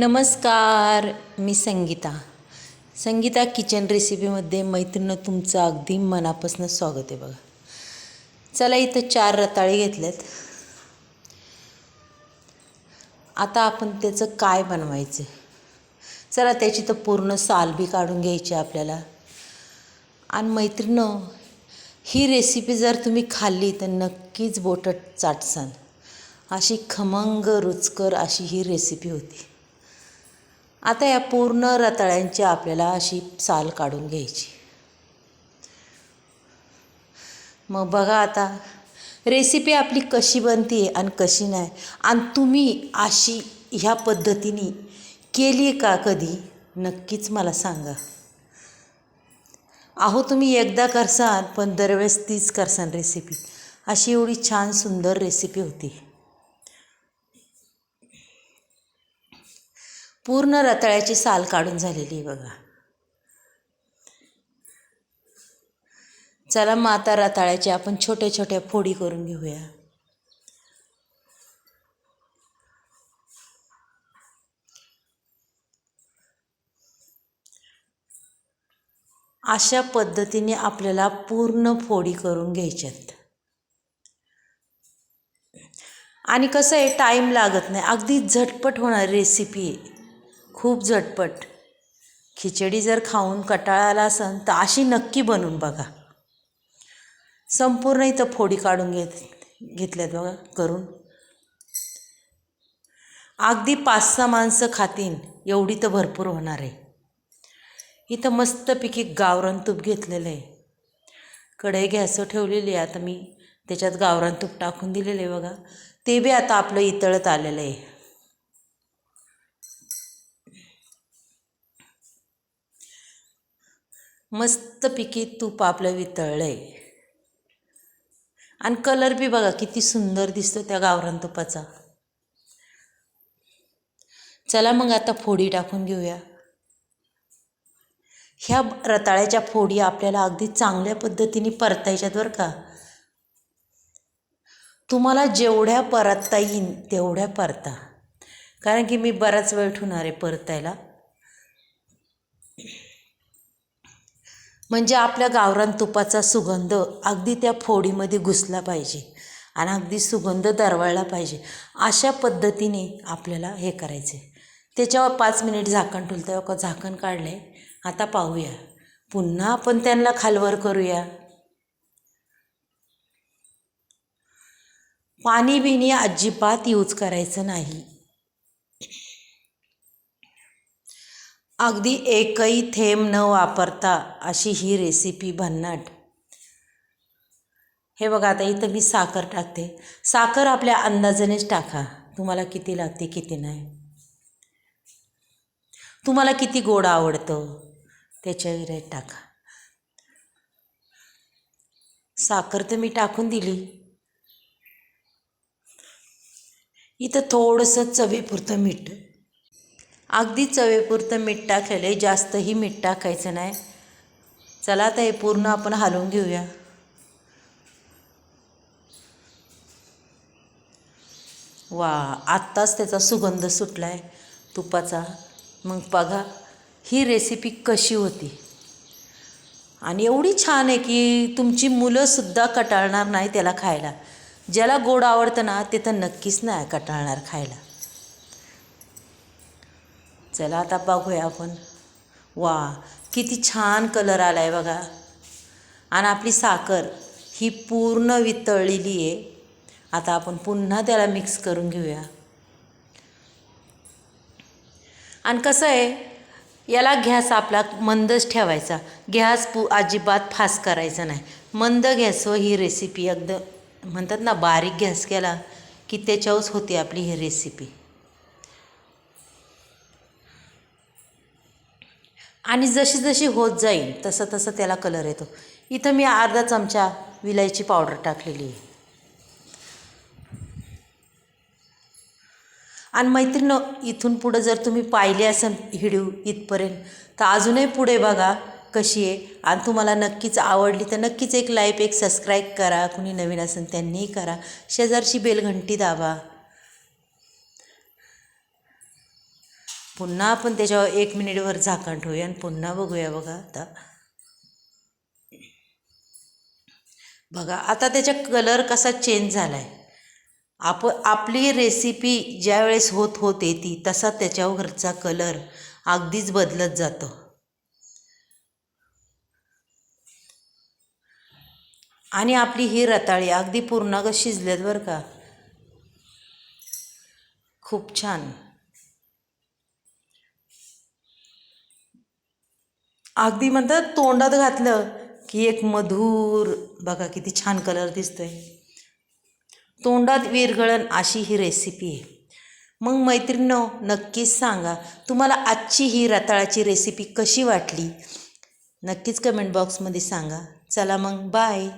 नमस्कार मी संगीता. संगीता किचन रेसिपीमध्ये मैत्रिणं तुमचं अगदी मनापासून स्वागत आहे बघा. चला इथं चार रताळे घेतलेत. आता आपण त्याचं काय बनवायचं? चला त्याची तर पूर्ण साल बी काढून घ्यायची आपल्याला. आणि मैत्रिणं ही रेसिपी जर तुम्ही खाल्ली तर नक्कीच बोटं चाटसाल अशी खमंग रुचकर अशी ही रेसिपी होती. आता या पूर्ण रताळ्यांची आपल्याला अशी साल काढून घ्यायची. मग बघा आता रेसिपी आपली कशी बनते आणि कशी नाही. आणि तुम्ही अशी ह्या पद्धतीने केली का कधी? नक्कीच मला सांगा. अहो तुम्ही एकदा करसान पण दरवेळेस तीच करसान रेसिपी अशी एवढी छान सुंदर रेसिपी होती. पूर्ण रताळ्याची साल काढून झालेली आहे बघा. चला मग आता रताळ्याच्या आपण छोट्या छोट्या फोडी करून घेऊया. अशा पद्धतीने आपल्याला पूर्ण फोडी करून घ्यायच्यात. आणि कसं आहे टाईम लागत नाही. अगदी झटपट होणारी रेसिपी आहे. खूप झटपट. खिचडी जर खाऊन कटाळा आला असेल तर अशी नक्की बनवून बघा. संपूर्ण इथं फोडी काढून घेत घेतल्यात बघा करून. अगदी पाच सहा माणसं खातीन एवढी तर भरपूर होणार आहे. इथं मस्तपैकी गावरान तूप घेतलेलं आहे. कढई गॅसवर ठेवलेली आहे. आता मी त्याच्यात गावरान तूप टाकून दिलेलं आहे बघा. ते बी आता आपलं इतळत आलेलं आहे. मस्तपैकी तूप आपलं वितळलं आहे आणि कलर बी बघा किती सुंदर दिसतो त्या गावरान तुपाचा. चला मग आता फोडी टाकून घेऊया. ह्या रताळ्याच्या फोडी आपल्याला अगदी चांगल्या पद्धतीने परतायच्यात बरं का. तुम्हाला जेवढ्या परतता येईन तेवढ्या परता. कारण की मी बराच वेळ ठेवणार आहे परतायला. म्हणजे आपल्या गावरान तुपाचा सुगंध अगदी त्या फोडीमध्ये घुसला पाहिजे आणि अगदी सुगंध दरवळला पाहिजे. अशा पद्धतीने आपल्याला हे करायचं. आहे त्याच्यावर पाच मिनिट झाकण ठेवलं तेव्हा झाकण काढले आता पाहूया. पुन्हा आपण त्यांना खालवर करूया. पाणी बिणी अजिबात यूज करायचं नाही. अगदी एकही थेंब न वापरता अशी ही रेसिपी भन्नाट. हे बघा आता इथं मी साखर टाकते. साखर आपल्या अंदाजानेच टाका. तुम्हाला किती लागते किती नाही. तुम्हाला किती गोड आवडतं त्याच्यावर टाका. साखर तर मी टाकून दिली. इथं थोडंसं चवीपुरतं मीठ. अगदी चवेपुरतं मीठ टाकलेलं आहे. जास्तही मीठ टाकायचं नाही. चला आता हे पूर्ण आपण हलवून घेऊया. वा आत्ताच त्याचा सुगंध सुटला आहे तुपाचा. मग बघा ही रेसिपी कशी होती? आणि एवढी छान आहे की तुमची मुलंसुद्धा कटाळणार नाही त्याला खायला. ज्याला गोड आवडतं ना ते तर नक्कीच नाही कटाळणार खायला. चला आता बघूया आपण. वा किती छान कलर आला आहे बघा. आणि आपली साखर ही पूर्ण वितळलेली आहे. आता आपण पुन्हा त्याला मिक्स करून घेऊया. आणि कसं आहे याला गॅस आपला मंदच ठेवायचा. गॅस पू अजिबात फास्ट करायचा नाही. मंद गॅसवर हो ही रेसिपी अगदी म्हणतात ना बारीक गॅस केला की त्याच्यावरच होती आपली ही रेसिपी आणि जशी जशी होत जाईल तसं तसं त्याला कलर येतो. इथं मी अर्धा चमचा विलायची पावडर टाकलेली आहे. आणि मैत्रीण इथून पुढं जर तुम्ही पाहिले असेल व्हिडिओ इथपर्यंत तर अजूनही पुढे बघा कशी आहे. आणि तुम्हाला नक्कीच आवडली तर नक्कीच एक लाईक एक सबस्क्राईब करा. कुणी नवीन असेल त्यांनीही करा. शेजारची बेलघंटी दाबा. पुन्हा आपण त्याच्यावर एक मिनिटवर झाकण ठेवूया आणि पुन्हा बघूया बघा आता. बघा आता त्याचा कलर कसा चेंज झाला आहे आप आपली रेसिपी ज्या वेळेस होत होते ती तसा त्याच्यावरचा कलर अगदीच बदलत जातो. आणि आपली ही रताळी अगदी पूर्णागत शिजल्यात बरं का. खूप छान. अगदी म्हणतात तोंडात घातलं की एक मधुर बघा किती छान कलर दिसतो आहे तोंडात विरघळण अशी ही रेसिपी आहे. मग मैत्रिणीनो नक्कीच सांगा तुम्हाला आजची ही रताळाची रेसिपी कशी वाटली? नक्कीच कमेंट बॉक्समध्ये सांगा. चला मग बाय